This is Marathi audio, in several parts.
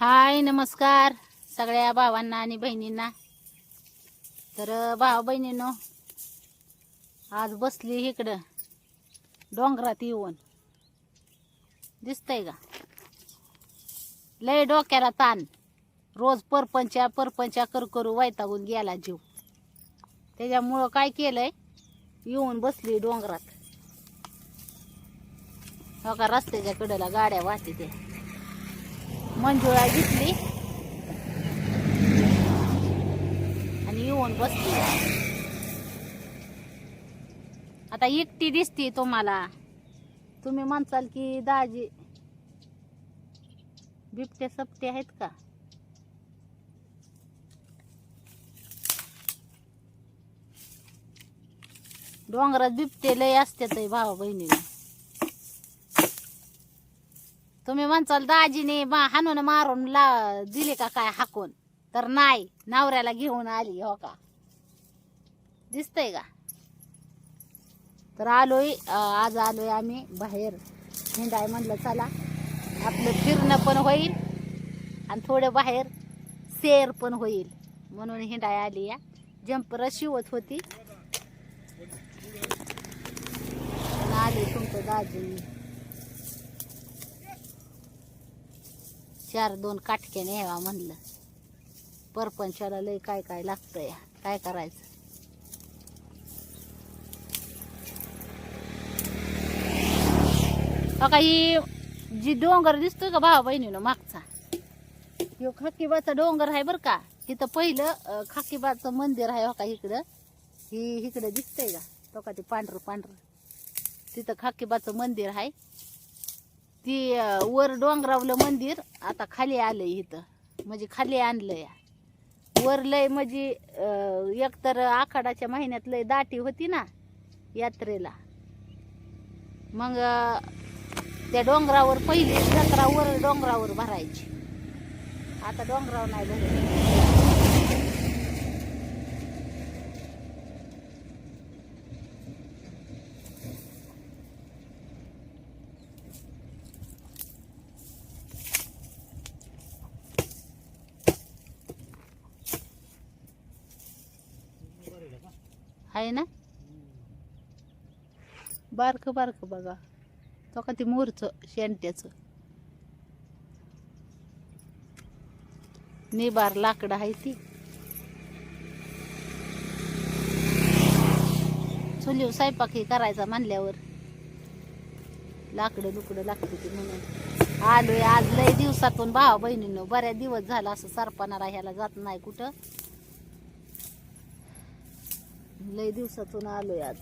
हाय नमस्कार सगळ्या भावांना आणि बहिणींना. तर भावा बहिणींनो आज बसली इकडं. डोंगरात येऊन. दिसतंय का? लय डोक्याला ताण. रोज परपंच्या परपंच्या कर करू वैतागून गेला जीव. त्याच्यामुळं काय केलंय? येऊन बसली डोंगरात. हो का रस्त्याच्या कडेला गाड्या वाहते ते. मंजुळा घेतली. आणि येऊन बसली. आता एकटी दिसते तुम्हाला. तुम्ही म्हणसाल की दाजी बिबटे सपटे आहेत का? डोंगरात बिबटे लय असते भावा बहिणीला तुम्ही म्हणचाल दाजीने बा हाणून मारून ला दिले का काय हाकून? तर नाही नवऱ्याला घेऊन आली हो का? दिसतंय का? तर आलोय आज आलोय आम्ही बाहेर. हिंडाय म्हणलं चला आपलं फिरणं पण होईल आणि थोडं बाहेर सेर पण होईल. म्हणून हिंडाय आली या. जंपर शिवत होती. पण आले तुमचं दाजी. चार दोन काटके न्यावा म्हणलं. परपंचाला लय काय काय लागतंय काय करायचं? बघा ही जी डोंगर दिसतोय का भावा बहिणीनं मागचा? ह्यो खाकीबाचा डोंगर आहे बरं का? तिथं पहिलं खाकीबाचं मंदिर आहे हो का इकडं. ही इकडं दिसतंय का? तो का ते पांढरं पांढरं. तिथं खाकीबाचं मंदिर आहे. ती वर डोंगरावलं मंदिर आता खाली आलं इथं. म्हणजे खाली आणलं या वर लय म्हणजे एकतर आखाडाच्या महिन्यात लय दाटी होती ना यात्रेला. मग त्या डोंगरावर पहिली जत्रा वर डोंगरावर भरायची. आता डोंगरावर नाही भरायची आहे ना? बारक बारक बघा. तो का ते मोरचं शेंट्याचं निबार लाकडं आहे ती. चुलीव स्वयंपाक हे करायचा म्हणल्यावर. लाकडं लुकडं लागते ती म्हणून. आलोय आज लय दिवसातून भावा बहिणीनं बऱ्याच दिवस झाला असं सरपणारा ह्याला जात नाही कुठं. लय दिवसातून आलोय आज.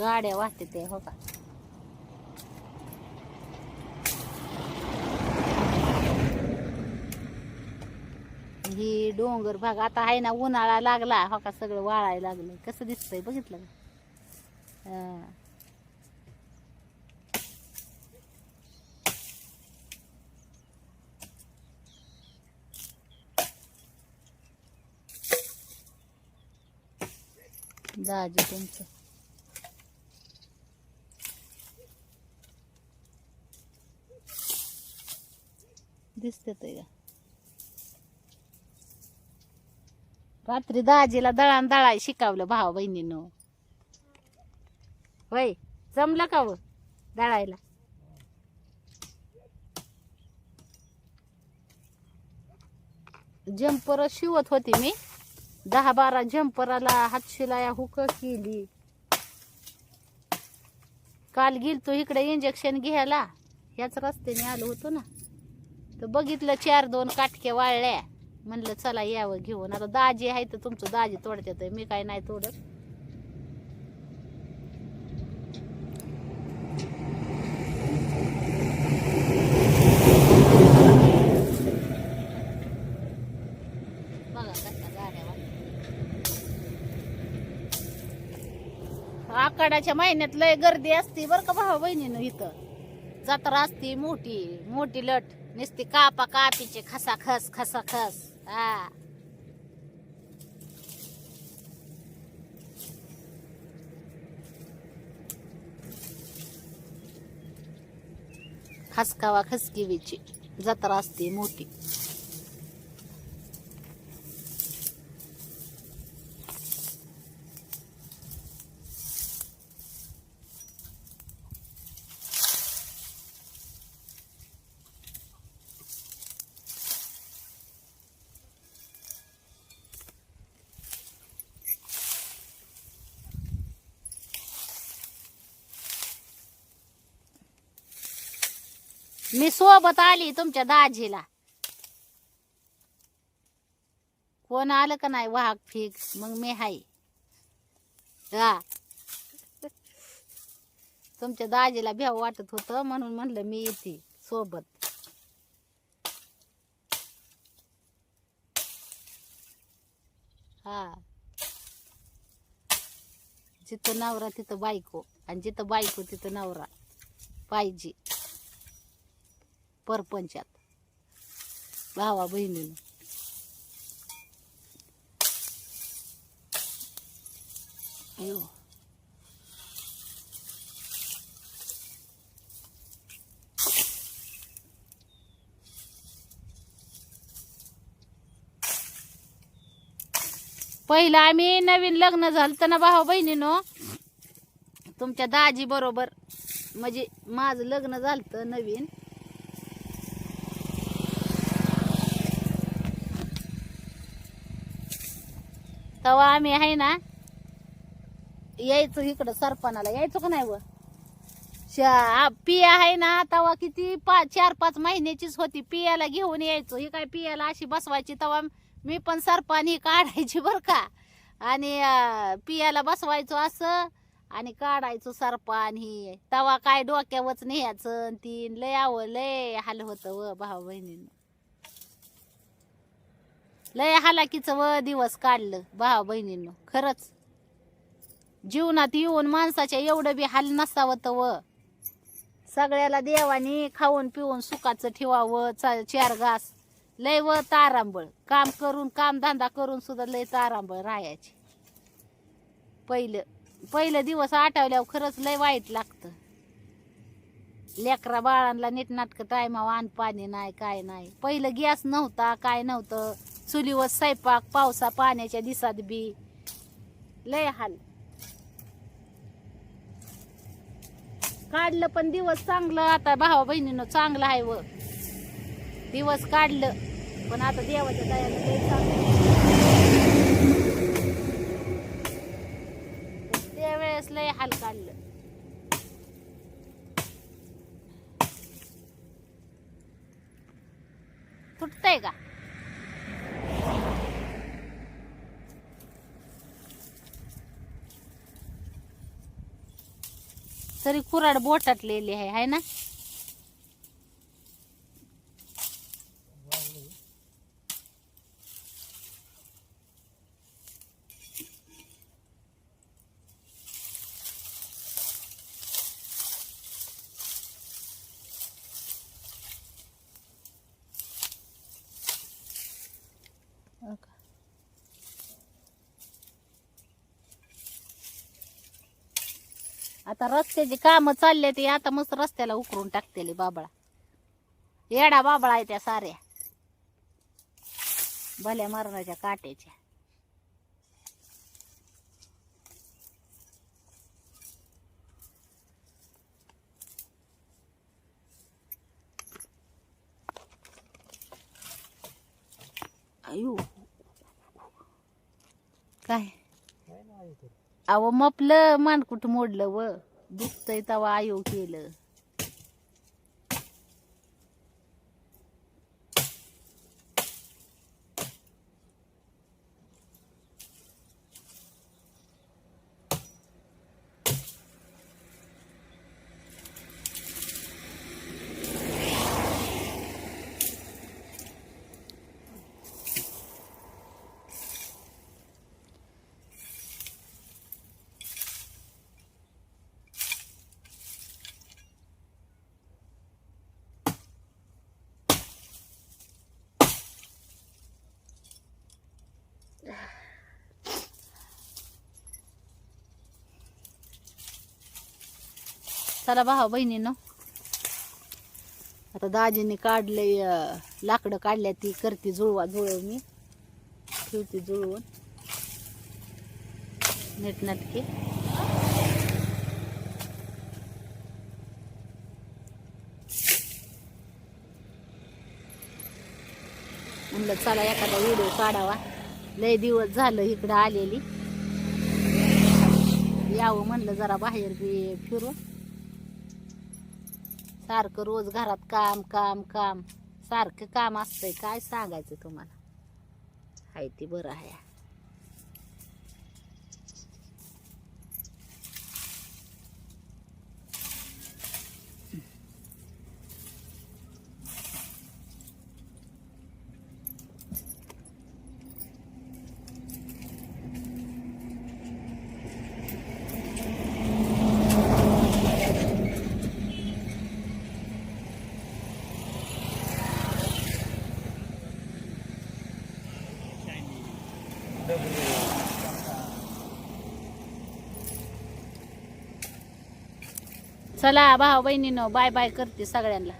गाड्या वाहते ते हो का? ही डोंगर भाग आता आहे ना उन्हाळा लागला हो का? सगळं वाळायला लागलं कसं दिसतंय बघितलं का? दाजी तुमचं. दिसते ते रात्री दाजीला दळान दळाय शिकावलं भावा बहिणीनं. वय जमलं का व दळायला? जम्पर शिवत होती मी. दहा बारा जम्पराला हातशिलाया हुक केली. काल गेलतो इकडे इंजेक्शन घ्यायला. ह्याच रस्त्याने आलो होतो ना. तर बघितलं चार दोन काटक्या वाळल्या. म्हणलं चला यावं घेऊन. आता दाजी आहे तर तुमचं दाजी तोडत्यात मी काय नाही तोडत. आकाडाच्या महिन्यात लय गर्दी असते बर का भावा बहिणीनं इथं. जत्रा असती मोठी मोठी लट. नुसती कापा कापीचे खसा खस खसा खस. हा. खसकावा खसकिवीची जत्रा असते मोठी. मी सोबत आली तुमच्या दाजीला. कोण आलं का नाही वाघ फिक मग मी हाय. हा तुमच्या दाजीला भ्याव वाटत होत म्हणून म्हणलं मी येते सोबत. हा. जिथं नवरा तिथं बायको आणि जिथं बायको तिथं नवरा पाहिजे. परपंचात. भावा बहिणीनं. अयो. पहिलं आम्ही नवीन लग्न झालं ना भावा बहिणीनो. तुमच्या दाजी बरोबर. म्हणजे माझं लग्न झालं नवीन. तेव्हा आम्ही आहे ना यायचो इकडं सरपणाला. यायचो का नाही व? पिया आहे ना तवा किती पाच चार पाच महिन्याचीच होती. पियाला घेऊन यायचो. ही काय पियाला अशी बसवायची तवा मी पण सरपाणी काढायची बर का. आणि पियाला बसवायचो असं आणि काढायचो सरपान ही. तवा काय डोक्यावच न्यायचं आणि तीन. लय आव लय हाल होतं व भाऊ बहिणीनं. लय हालाकीचं व दिवस काढलं भावा बहिणींनो खरंच. जीवनात येऊन माणसाच्या एवढं बी हाल नसावं तर व. सगळ्याला देवाने खाऊन पिऊन सुखाचं ठेवावं चा- चार घास. लय व तारांबळ. काम करून काम धंदा करून सुद्धा लय तारांबळ राहायची. पहिलं पहिलं दिवस आठवल्यावर खरंच लय वाईट लागतं. लेकरा बाळांना नीटनाटकं टायमावर आण पाणी नाही काय नाही. पहिलं गॅस नव्हता काय नव्हतं. चुलीवर स्वयंपाक पावसा पाण्याच्या दिसात बी. लय हाल. काढलं पण दिवस चांगलं. आता भावा बहिणीनं चांगलं आहे व. दिवस काढलं. पण आता देवाच्या दयानं लय चांगलं त्यावेळेस लय हाल काढलं. तुटतंय का? तरी कुराड बोटाटलेली आहे हाय ना? हो आता रस्त्याची काम चालले ते आता मस्त रस्त्याला उकरून टाकतेले बाबळा. येडा बाबळा आहे त्या साऱ्या. भल्या मरणाच्या काट्याच्या. अयो काय? अव मपलं मानकुट मोडलं व दुखतय तवा आयो केलं. चला भावा बहिणीनं. आता दाजीने काढले लाकडं काढल्या ती करते जुळवा जुळव मी. ठेवते जुळवून. नीटनाटकी. म्हणलं चला एखादा व्हिडिओ काढावा. लय दिवस झालं इकडं आलेली. यावं म्हणलं जरा बाहेर बी फिरून. सारखं रोज घरात काम काम काम. सारखं काम असतंय. काय सांगायचं तुम्हाला? हाय ती बरं आहे. चला भाऊ बहिणीनं बाय बाय करते सगळ्यांना.